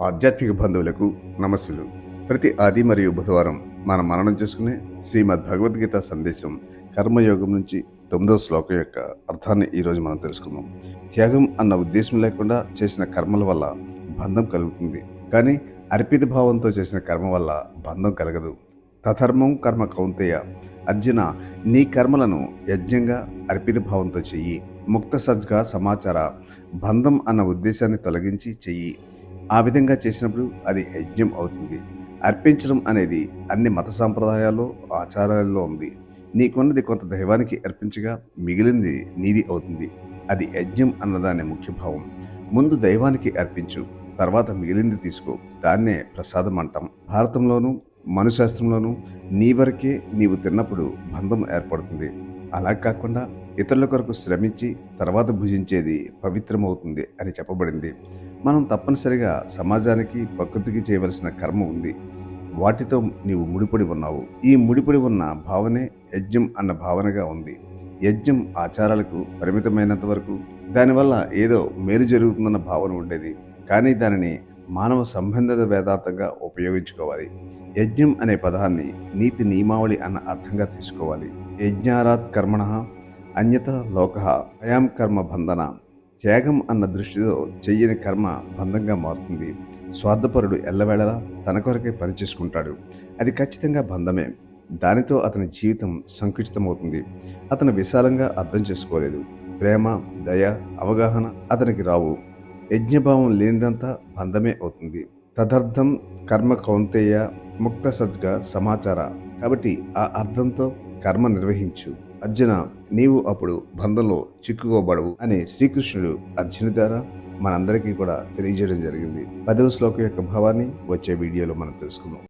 ఆధ్యాత్మిక బంధువులకు నమస్సులు. ప్రతి ఆది మరియు బుధవారం మనం మరణం చేసుకునే శ్రీమద్ భగవద్గీత సందేశం కర్మయోగం నుంచి తొమ్మిదో శ్లోకం యొక్క అర్థాన్ని ఈరోజు మనం తెలుసుకుందాం. త్యాగం అన్న ఉద్దేశం లేకుండా చేసిన కర్మల వల్ల బంధం కలుగుతుంది. కానీ అర్పిత భావంతో చేసిన కర్మ వల్ల బంధం కలగదు. తధర్మం కర్మ కౌంతేయ. అర్జున నీ కర్మలను యజ్ఞంగా అర్పిత భావంతో చెయ్యి. ముక్త సజ్గా సమాచార. బంధం అన్న ఉద్దేశాన్ని తొలగించి చెయ్యి. ఆ విధంగా చేసినప్పుడు అది యజ్ఞం అవుతుంది. అర్పించడం అనేది అన్ని మత సాంప్రదాయాల్లో ఆచారాల్లో ఉంది. నీకున్నది కొంత దైవానికి అర్పించగా మిగిలింది నీది అవుతుంది. అది యజ్ఞం అన్నదాని ముఖ్య భావం. ముందు దైవానికి అర్పించు తర్వాత మిగిలింది తీసుకో. దాన్నే ప్రసాదం అంటాం భారతంలోనూ మనుశాస్త్రంలోనూ నీ వరకే నీవు తిన్నప్పుడు బంధం ఏర్పడుతుంది. అలా కాకుండా ఇతరుల కొరకు శ్రమించి తర్వాత భుజించేది పవిత్రమవుతుంది అని చెప్పబడింది. మనం తప్పనిసరిగా సమాజానికి ప్రకృతికి చేయవలసిన కర్మ ఉంది. వాటితో నీవు ముడిపడి ఉన్నావు. ఈ ముడిపడి ఉన్న భావనే యజ్ఞం అన్న భావనగా ఉంది. యజ్ఞం ఆచారాలకు పరిమితమైనంత వరకు దానివల్ల ఏదో మేలు జరుగుతుందన్న భావన ఉండేది. కానీ దానిని మానవ సంబంధిత వేదాంతంగా ఉపయోగించుకోవాలి. యజ్ఞం అనే పదాన్ని నీతి నియమావళి అన్న అర్థంగా తీసుకోవాలి. యజ్ఞారాత్ కర్మణ అన్యత లోక అయాం కర్మ బంధన. త్యాగం అన్న దృష్టితో చెయ్యని కర్మ బంధంగా మారుతుంది. స్వార్థపరుడు ఎల్లవేళలా తన కొరకే పనిచేసుకుంటాడు అది ఖచ్చితంగా బంధమే. దానితో అతని జీవితం సంకుచితమవుతుంది. అతను విశాలంగా అర్థం చేసుకోలేదు. ప్రేమ దయ అవగాహన అతనికి రావు. యజ్ఞభావం లేనిదంతా బంధమే అవుతుంది. తదర్థం కర్మ కౌంతేయ ముక్త సద్గా సమాచార. కాబట్టి ఆ అర్థంతో కర్మ నిర్వహించు. అర్జున నీవు అప్పుడు బంధంలో చిక్కుకోబడవు అని శ్రీకృష్ణుడు అర్జుని ద్వారా మనందరికీ కూడా తెలియజేయడం జరిగింది. పదవ శ్లోకం యొక్క భావాన్ని వచ్చే వీడియోలో మనం తెలుసుకుందాం.